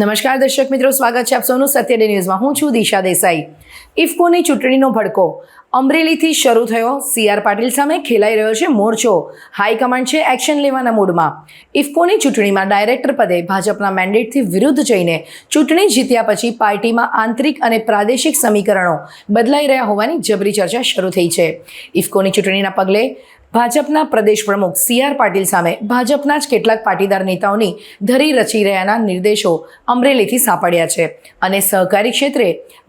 નમસ્કાર દર્શક મિત્રો, સ્વાગત છે આપ સૌનું સત્ય ન્યૂઝમાં. હું છું દિશા દેસાઈ. ઇફકોની ચૂંટણીનો ભડકો. અમરેલીથી શરૂ થયો. સીઆર પાટીલ સામે ખેલાઈ રહ્યો છે મોરચો. હાઈકમાન્ડ છે એક્શન લેવાના મૂડમાં. ઇફકોની ચૂંટણીમાં ડાયરેક્ટર પદે ભાજપના મેન્ડેટથી વિરુદ્ધ જઈને ચૂંટણી જીત્યા પછી પાર્ટીમાં આંતરિક અને પ્રાદેશિક સમીકરણો બદલાઈ રહ્યા હોવાની જબરી ચર્ચા શરૂ થઈ છે. ઇફકોની ચૂંટણીના પગલે ભાજપના પ્રદેશ પ્રમુખ સી આર પાટીલ સામે ભાજપના જ કેટલાક પાટીદાર નેતાઓની ધરી રચી રહ્યાના નિર્દેશો અમરેલીથી સાંપડ્યા છે. અને સહકારી ક્ષેત્રે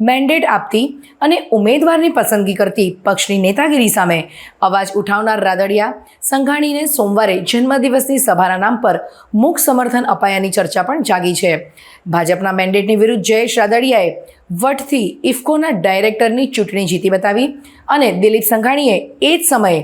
મેન્ડેટ આપતી અને ઉમેદવારની પસંદગી કરતી પક્ષની નેતાગીરી સામે અવાજ ઉઠાવનાર રાદડિયા સંઘાણીને સોમવારે જન્મદિવસની સભાના નામ પર મુખ સમર્થન અપાયાની ચર્ચા પણ જાગી છે. ભાજપના મેન્ડેટની વિરુદ્ધ જયેશ રાદડિયાએ વટથી ઇફકોના ડાયરેક્ટરની ચૂંટણી જીતી બતાવી અને દિલીપ સંઘાણીએ એ જ સમયે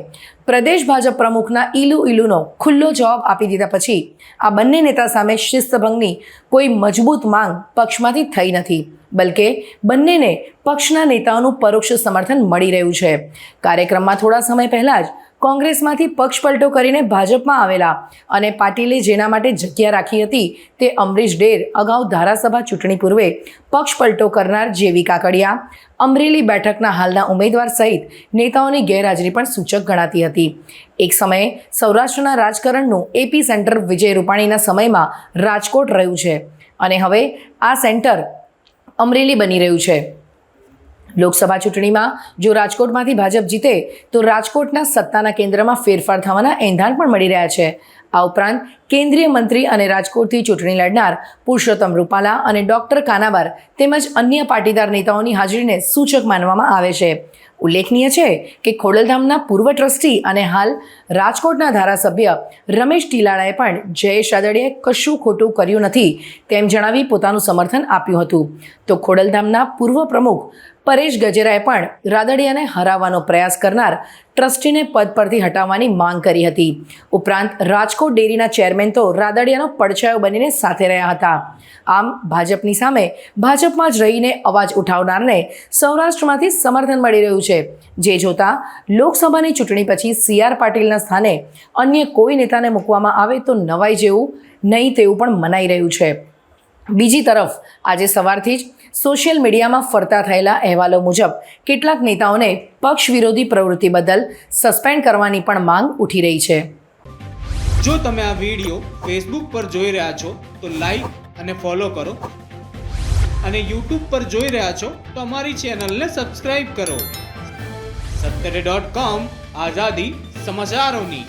પ્રદેશ ભાજપ પ્રમુખના ઈલુ ઈલુનો ખુલ્લો જવાબ આપી દીધા પછી આ બંને નેતા સામે શિસ્તભંગની કોઈ મજબૂત માંગ પક્ષમાંથી થઈ નથી, બલકે બંનેને પક્ષના નેતાઓનું પરોક્ષ સમર્થન મળી રહ્યું છે. કાર્યક્રમમાં થોડા સમય પહેલાં જ કોંગ્રેસમાંથી પક્ષ પલટો કરીને ભાજપમાં આવેલા અને પાટીલે જેના માટે જગ્યા રાખી હતી તે અમરીશ ડેર અગાઉ ધારાસભા ચૂંટણી પૂર્વે પક્ષ પલટો કરનાર જેવી કાકડિયા, અમરેલી બેઠકના હાલના ઉમેદવાર સહિત નેતાઓની ગેરહાજરી પણ સૂચક ગણાતી હતી. એક સમયે સૌરાષ્ટ્રના રાજકારણનું એપી સેન્ટર વિજય રૂપાણીના સમયમાં રાજકોટ રહ્યું છે અને હવે આ સેન્ટર અમરેલી બની રહ્યું છે. લોકસભા ચૂંટણીમાં જો રાજકોટમાંથી ભાજપ જીતે તો રાજકોટના સત્તાના કેન્દ્રમાં ફેરફાર થવાના એંધાણ પણ મળી રહ્યા છે. આ ઉપરાંત કેન્દ્રીય મંત્રી અને રાજકોટથી ચૂંટણી લડનાર પુરુષોત્તમ રૂપાલા અને ડોક્ટર કાનાબાર તેમજ અન્ય પાટીદાર નેતાઓની હાજરીને સૂચક માનવામાં આવે છે. ઉલ્લેખનીય છે કે ખોડલધામના પૂર્વ ટ્રસ્ટી અને હાલ રાજકોટના ધારાસભ્ય રમેશ ટીલાળાએ પણ જયેશ રાદડિયાએ કશું ખોટું કર્યું નથી તેમ જણાવી પોતાનું સમર્થન આપ્યું હતું. તો ખોડલધામના પૂર્વ પ્રમુખ પરેશ ગજેરાએ પણ રાદડિયાને હરાવવાનો પ્રયાસ કરનાર ટ્રસ્ટીને પદ પરથી હટાવવાની માંગ કરી હતી. ઉપરાંત રાજકોટ ડેરીના ચેરમેન તો રાદડિયાનો પડછાયો બનીને સાથે રહ્યા હતા. આમ ભાજપની સામે ભાજપમાં જ રહીને અવાજ ઉઠાવનારને સૌરાષ્ટ્રમાંથી સમર્થન મળી રહ્યું છે. જે જોતા લોકસભાની ચૂંટણી પછી સી આર પાટીલના સ્થાને અન્ય કોઈ નેતાને મૂકવામાં આવે તો નવાઈ જેવું નહીં તેવું પણ મનાઈ રહ્યું છે. બીજી તરફ આજે સવારથી જ સોશિયલ મીડિયામાં ફરતા થયેલા અહેવાલો મુજબ, કેટલાક નેતાઓને પક્ષ વિરોધી પ્રવૃત્તિ બદલ સસ્પેન્ડ કરવાની પણ માંગ ઉઠી રહી છે. જો તમે આ વીડિયો ફેસબુક પર જોઈ રહ્યા છો, તો લાઈક અને ફોલો કરો. અને યુટ્યુબ પર જોઈ રહ્યા છો, તો અમારી ચેનલને સબસ્ક્રાઈબ કરો. સત્તરે ડોટ કોમ આઝાદી સમાચારોની.